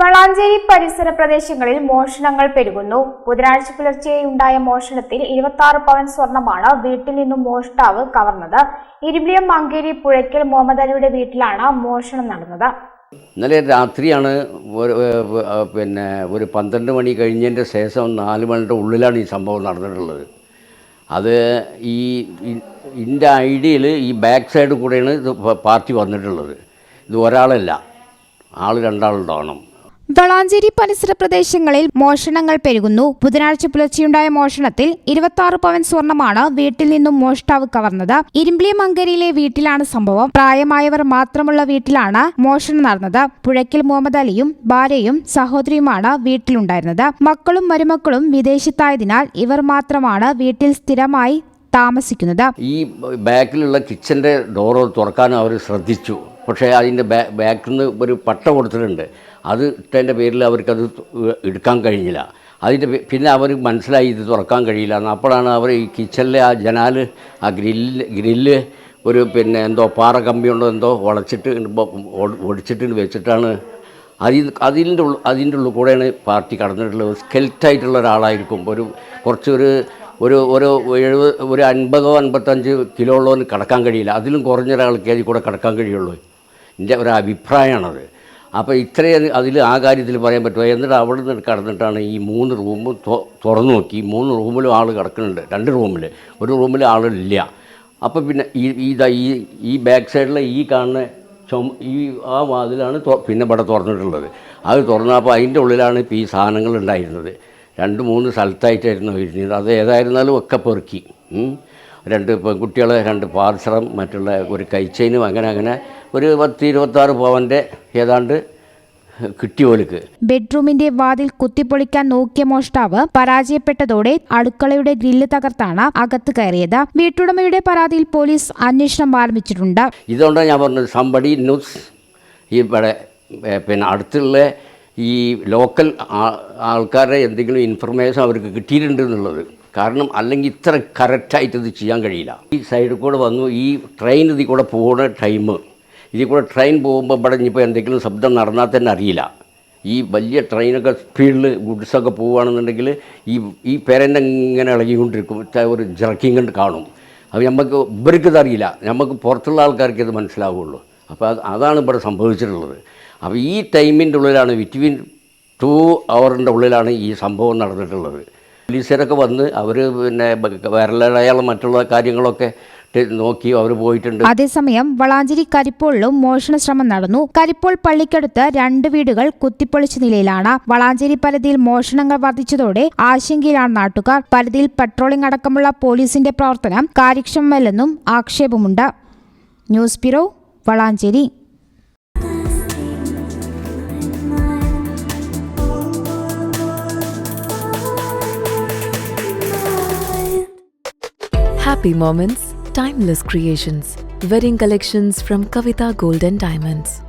വളാഞ്ചേരി പരിസര പ്രദേശങ്ങളിൽ മോഷണങ്ങൾ പെരുകുന്നു. ബുധനാഴ്ച പുലർച്ചെ ഉണ്ടായ മോഷണത്തിൽ ഇരുപത്തി പവൻ സ്വർണമാണ് വീട്ടിൽ നിന്നും മോഷ്ടാവ് കവർന്നത്. ഇരുമ്പിയം മങ്കേരി പുഴയ്ക്കൽ മുഹമ്മദ് അലിയുടെ വീട്ടിലാണ് മോഷണം നടന്നത്. ഇന്നലെ രാത്രിയാണ് പിന്നെ ഒരു പന്ത്രണ്ട് മണി കഴിഞ്ഞതിന്റെ ശേഷം നാല് മണിയുടെ ഉള്ളിലാണ് ഈ സംഭവം നടന്നിട്ടുള്ളത്. അത് ഈ ഇതിന്റെ ഐഡിയയിൽ ഈ ബാക്ക് സൈഡ് കൂടെയാണ് ഇത് പാർട്ടി വന്നിട്ടുള്ളത്. ഇത് ഒരാളല്ല. ആൾ രണ്ടാളുണ്ടാവണം വളാഞ്ചേരി പരിസര പ്രദേശങ്ങളിൽ മോഷണങ്ങൾ പെരുകുന്നു. ബുധനാഴ്ച പുലർച്ചെയുണ്ടായ മോഷണത്തിൽ ഇരുപത്തി പവൻ സ്വർണമാണ് വീട്ടിൽ നിന്നും മോഷ്ടാവ് കവർന്നത്. ഇരുമ്പിളി മങ്കരയിലെ വീട്ടിലാണ് സംഭവം. പ്രായമായവർ മാത്രമുള്ള വീട്ടിലാണ് മോഷണം നടന്നത്. പുഴയ്ക്കൽ മുഹമ്മദ് അലിയും ഭാര്യയും സഹോദരിയുമാണ് വീട്ടിലുണ്ടായിരുന്നത്. മക്കളും മരുമക്കളും വിദേശത്തായതിനാൽ ഇവർ മാത്രമാണ് വീട്ടിൽ സ്ഥിരമായി താമസിക്കുന്നത്. ഈ ബാക്കിലുള്ള കിച്ചന്റെ ഡോറ് തുറക്കാൻ അവർ ശ്രദ്ധിച്ചു. പക്ഷേ അതിന്റെ ബാ ബാക്കിൽ നിന്ന് ഒരു പട്ട കൊടുത്തിട്ടുണ്ട്. അത് ഇട്ടതിന്റെ പേരിൽ അവർക്കത് എടുക്കാൻ കഴിഞ്ഞില്ല. അതിന്റെ പിന്നെ അവർ മനസ്സിലായി ഇത് തുറക്കാൻ കഴിയില്ല. അപ്പോഴാണ് അവർ ഈ കിച്ചണിലെ ആ ജനാല് ആ ഗ്രില്ല് ഗ്രില്ല് ഒരു പിന്നെ എന്തോ പാറ കമ്പി കൊണ്ടോ എന്തോ ഒ- ഒടിച്ചിട്ട് വെച്ചിട്ടാണ് അതിൽ അതിന്റെ ഉള്ളിൽ അതിന്റെ ഉള്ളിൽ കൂടെയാണ് പാർട്ടി കടന്നിട്ടുള്ളത്. സ്കെൽറ്റായിട്ടുള്ള ഒരാളായിരിക്കും. ഒരു കുറച്ചൊരു ഒരു ഒരു എഴുപത് ഒരു അൻപതോ അൻപത്തഞ്ച് കിലോ ഉള്ളവന് കടക്കാൻ കഴിയില്ല. അതിലും കുറഞ്ഞ ഒരാൾക്ക് അതിൽ കൂടെ കടക്കാൻ കഴിയുള്ളൂ. എന്റെ ഒരു അഭിപ്രായമാണത്. അപ്പോൾ ഇത്രയും അതിൽ ആ കാര്യത്തിൽ പറയാൻ പറ്റുമോ? എന്നിട്ട് അവിടെ നിന്ന് കടന്നിട്ടാണ് ഈ മൂന്ന് റൂം തുറന്നു നോക്കി. മൂന്ന് റൂമിലും ആൾ കിടക്കുന്നുണ്ട്. രണ്ട് റൂമിൽ ഒരു റൂമിൽ ആളില്ല. അപ്പോൾ പിന്നെ ഈ ഇതാ ഈ ഈ ബാക്ക് സൈഡിലെ ഈ കാണുന്ന ചുമ ഈ ആ വാതിലാണ് പിന്നെ ഇവിടെ തുറന്നിട്ടുള്ളത്. അത് തുറന്നപ്പോൾ അതിന്റെ ഉള്ളിലാണ് ഇപ്പോൾ ഈ സാധനങ്ങൾ ഉണ്ടായിരുന്നത്. രണ്ട് മൂന്ന് സ്ഥലത്തായിട്ടായിരുന്നു ഇരുന്നത്. അത് ഏതായിരുന്നാലും ഒക്കെ പെറുക്കി. രണ്ട് പെൺകുട്ടികളെ രണ്ട് പാർസറും മറ്റുള്ള ഒരു കൈച്ചൈനും അങ്ങനെ അങ്ങനെ ഒരു പത്ത് ഇരുപത്താറ് പവന്റെ ഏതാണ്ട് കിട്ടിയോലുക്ക് ബെഡ്റൂമിന്റെ വാതിൽ കുത്തിപ്പൊളിക്കാൻ നോക്കിയ മോഷ്ടാവ് പരാജയപ്പെട്ടതോടെ അടുക്കളയുടെ ഗ്രില്ല് തകർത്താണ് അകത്ത് കയറിയത്. വീട്ടുടമയുടെ പരാതിയിൽ പോലീസ് അന്വേഷണം ആരംഭിച്ചിട്ടുണ്ട്. ഇതുകൊണ്ടാണ് ഞാൻ പറഞ്ഞത് സംബടി ന്യൂസ് ഈ ഇവിടെ പിന്നെ അടുത്തുള്ള ഈ ലോക്കൽ ആൾക്കാരുടെ എന്തെങ്കിലും ഇൻഫർമേഷൻ അവർക്ക് കിട്ടിയിട്ടുണ്ട് എന്നുള്ളത്. കാരണം അല്ലെങ്കിൽ ഇത്ര കറക്റ്റായിട്ട് ഇത് ചെയ്യാൻ കഴിയില്ല. ഈ സൈഡിൽ കൂടെ വന്നു ഈ ട്രെയിൻ ഇതിൽ കൂടെ പോകുന്ന ടൈം ഇതിൽ കൂടെ ട്രെയിൻ പോകുമ്പോൾ ഇവിടെ ഇനിയിപ്പോൾ എന്തെങ്കിലും ശബ്ദം നടന്നാൽ തന്നെ അറിയില്ല. ഈ വലിയ ട്രെയിനൊക്കെ സ്പീഡിൽ ഗുഡ്സൊക്കെ പോവുകയാണെന്നുണ്ടെങ്കിൽ ഈ ഈ പേരന്റെ ഇങ്ങനെ ഇളകിക്കൊണ്ടിരിക്കും. ഒരു ജർക്കിങ് കണ്ട് കാണും. അത് നമുക്ക് ഇവർക്ക് ഇതറിയില്ല നമുക്ക് പുറത്തുള്ള ആൾക്കാർക്ക് ഇത് മനസ്സിലാവുള്ളൂ. അപ്പോൾ അത് അതാണ് ഇവിടെ സംഭവിച്ചിട്ടുള്ളത്. അപ്പോൾ ഈ ടൈമിന്റെ ഉള്ളിലാണ് ബിറ്റ്വീൻ ടു അവറിന്റെ ഉള്ളിലാണ് ഈ സംഭവം നടന്നിട്ടുള്ളത്. പോലീസുകാരൊക്കെ വന്ന് അവർ പിന്നെ വിരലടയാളം മറ്റുള്ള കാര്യങ്ങളൊക്കെ നോക്കി അവർ പോയിട്ടുണ്ട്. അതേസമയം വളാഞ്ചേരി കരിപ്പോളിലും മോഷണ ശ്രമം നടന്നു. കരിപ്പോൾ പള്ളിക്കടുത്ത് രണ്ട് വീടുകൾ കുത്തിപ്പൊളിച്ച നിലയിലാണ് വളാഞ്ചേരി പരിധിയിൽ മോഷണങ്ങൾ വർദ്ധിച്ചതോടെ ആശങ്കയിലാണ് നാട്ടുകാർ. പരിധിയിൽ പട്രോളിംഗ് അടക്കമുള്ള പോലീസിന്റെ പ്രവർത്തനം കാര്യക്ഷമമല്ലെന്നും ആക്ഷേപമുണ്ട്. News bureau Valanchery. Happy moments, timeless creations. Wedding collections from Kavita Gold and Diamonds.